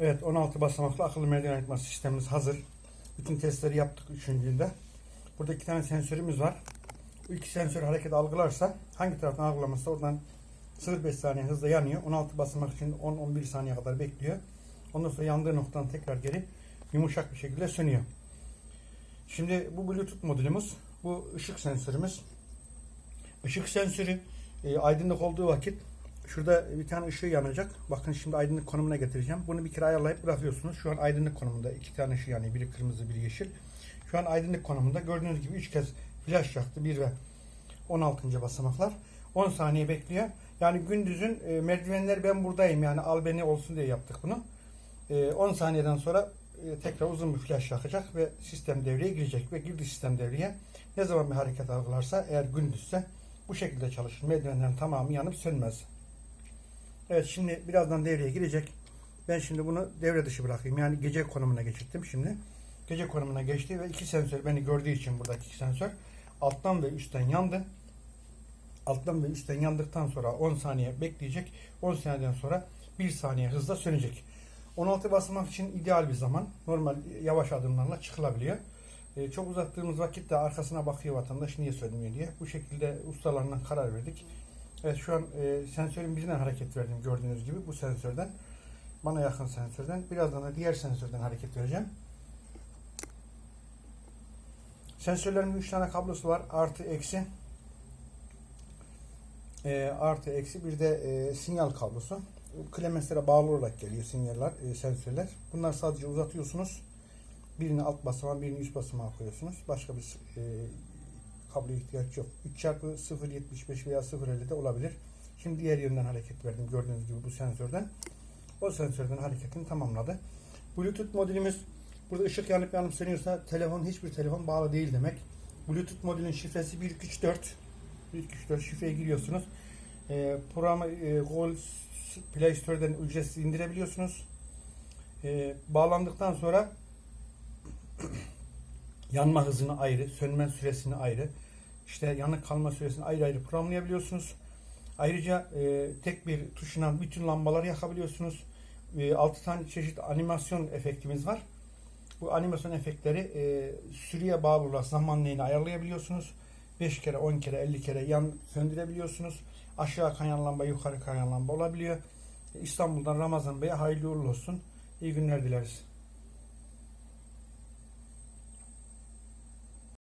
Evet 16 basamaklı akıllı merdiven ayırtma sistemimiz hazır. Bütün testleri yaptık 3. günde. Burada iki tane sensörümüz var. İki sensör hareket algılarsa hangi taraftan algılaması oradan 0.5 saniye hızla yanıyor. 16 basamak için 10-11 saniye kadar bekliyor. Ondan sonra yandığı noktadan tekrar geri yumuşak bir şekilde sönüyor. Şimdi bu Bluetooth modülümüz. Bu ışık sensörümüz. Işık sensörü e, aydınlık olduğu vakit şurada bir tane ışığı yanacak. Bakın şimdi aydınlık konumuna getireceğim. Bunu bir kere ayarlayıp bırakıyorsunuz. Şu an aydınlık konumunda. iki tane ışığı yanıyor. Biri kırmızı, biri yeşil. Şu an aydınlık konumunda. Gördüğünüz gibi 3 kez flash yaktı. 1 ve 16. basamaklar. 10 saniye bekliyor. Yani gündüzün e, merdivenler ben buradayım yani al beni olsun diye yaptık bunu. E, 10 saniyeden sonra e, tekrar uzun bir flash yakacak ve sistem devreye girecek ve girdi sistem devreye. Ne zaman bir hareket algılarsa eğer gündüzse bu şekilde çalışır. Merdivenlerin tamamı yanıp sönmez. Evet şimdi birazdan devreye girecek. Ben şimdi bunu devre dışı bırakayım. Yani gece konumuna geçirdim şimdi. Gece konumuna geçti ve iki sensör beni gördüğü için buradaki iki sensör alttan ve üstten yandı. Alttan ve üstten yandıktan sonra 10 saniye bekleyecek. 10 saniyeden sonra 1 saniye hızla sönecek. 16 basamak için ideal bir zaman. Normal yavaş adımlarla çıkılabiliyor. Ee, çok uzattığımız vakitte arkasına bakıyor vatandaş niye sönmüyor diye. Bu şekilde ustalarından karar verdik. Evet şu an e, sensörün birine hareket verdim gördüğünüz gibi bu sensörden. Bana yakın sensörden. Birazdan da diğer sensörden hareket vereceğim. Sensörlerin 3 tane kablosu var. Artı eksi. E, artı eksi bir de e, sinyal kablosu. Klemenslere bağlı olarak geliyor sinyaller, e, sensörler. Bunlar sadece uzatıyorsunuz. Birini alt basamağa, birini üst basamağa koyuyorsunuz. Başka bir e, kabloya ihtiyaç yok. 3 çarpı 0.75 veya 0.50 de olabilir. Şimdi diğer yönden hareket verdim gördüğünüz gibi bu sensörden. O sensörden hareketini tamamladı. Bluetooth modülümüz burada ışık yanıp yanıp sönüyorsa telefon hiçbir telefon bağlı değil demek. Bluetooth modülün şifresi 1234. 1234 şifreye giriyorsunuz. E, programı e, Google Play Store'dan ücretsiz indirebiliyorsunuz. E, bağlandıktan sonra yanma hızını ayrı, sönme süresini ayrı, işte yanık kalma süresini ayrı ayrı programlayabiliyorsunuz. Ayrıca e, tek bir tuşuna bütün lambaları yakabiliyorsunuz. E, 6 tane çeşit animasyon efektimiz var. Bu animasyon efektleri e, sürüye bağlı olarak zamanlayını ayarlayabiliyorsunuz. 5 kere, 10 kere, 50 kere yan söndürebiliyorsunuz. Aşağı kayan lamba, yukarı kayan lamba olabiliyor. İstanbul'dan Ramazan Bey'e hayırlı uğurlu olsun. İyi günler dileriz.